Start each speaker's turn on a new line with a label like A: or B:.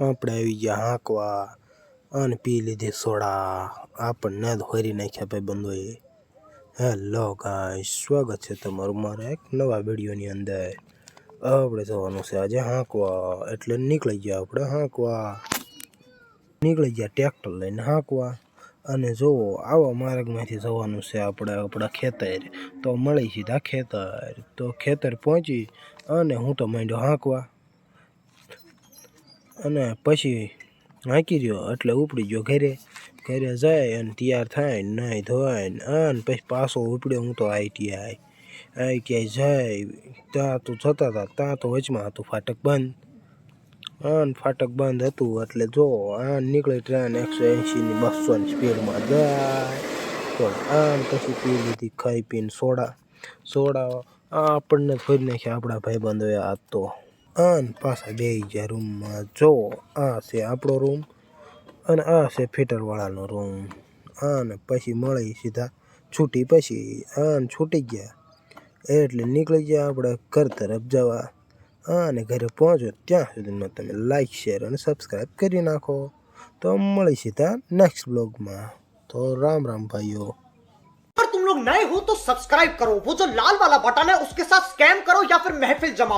A: આપણે આવી ગયા હાંકવા અને પી લીધી સોડા. આપણને જ નાખ્યા ભાઈ બંધોએ. હેલો ગાય સ્વાગત છે તમારું મારા એક નવા વિડીયોની અંદર. આપણે જવાનું છે આજે હાંકવા, એટલે નીકળી ગયા આપણે હાંકવા. નીકળી ગયા ટ્રેક્ટર લઈને હાંકવા. અને જુઓ આવા માર્ગમાંથી જવાનું છે આપણે આપણા ખેતર. તો મળી સીધા ખેતર. તો ખેતર પહોંચી અને હું તો માંડ્યો હાંકવા. અને પછી હાંકી રહ્યો, એટલે ઉપડી ગયો ઘરે. ઘરે જાય અને તૈયાર થાય ને નાહી ધોવાય ને અને પછી પાછો ઉપડ્યો હું તો આઈટીઆઈ આઈટીઆઈ જાય, ત્યાં તો જતા હતા, ત્યાં તો વચમાં હતું ફાટક બંધ. આન ફાટક બંધ હતું, એટલે જો આ નીકળી ટ્રેન એકસો એંશીની બસોની સ્પીડમાં જાય. તો આમ પછી પી લીધી ખાઈ પીને સોડા. સોડા આ આપણને ફરી નાખ્યા આપણા ભાઈબંધોએ આ તો. આન પાછા બે ગયા રૂમમાં જો આ છે આપણો રૂમ અને આ છે ફિટરવાળાનો રૂમ અને પછી મળી સીધા છૂટી પછી આન છૂટી ગયા એટલે નીકળી ગયા આપણે ઘર તરફ જવા અને ઘરે પહોંચો ત્યાં સુધીમાં તમે લાઈક શેર અને સબસ્ક્રાઈબ કરી નાખો તો મળી સીધા નેક્સ્ટ બ્લોગમાં તો રામ રામ ભાઈઓ
B: अगर तुम लोग नए हो तो सब्सक्राइब करो वो जो लाल वाला बटन है उसके साथ स्कैम करो या फिर महफिल जमाओ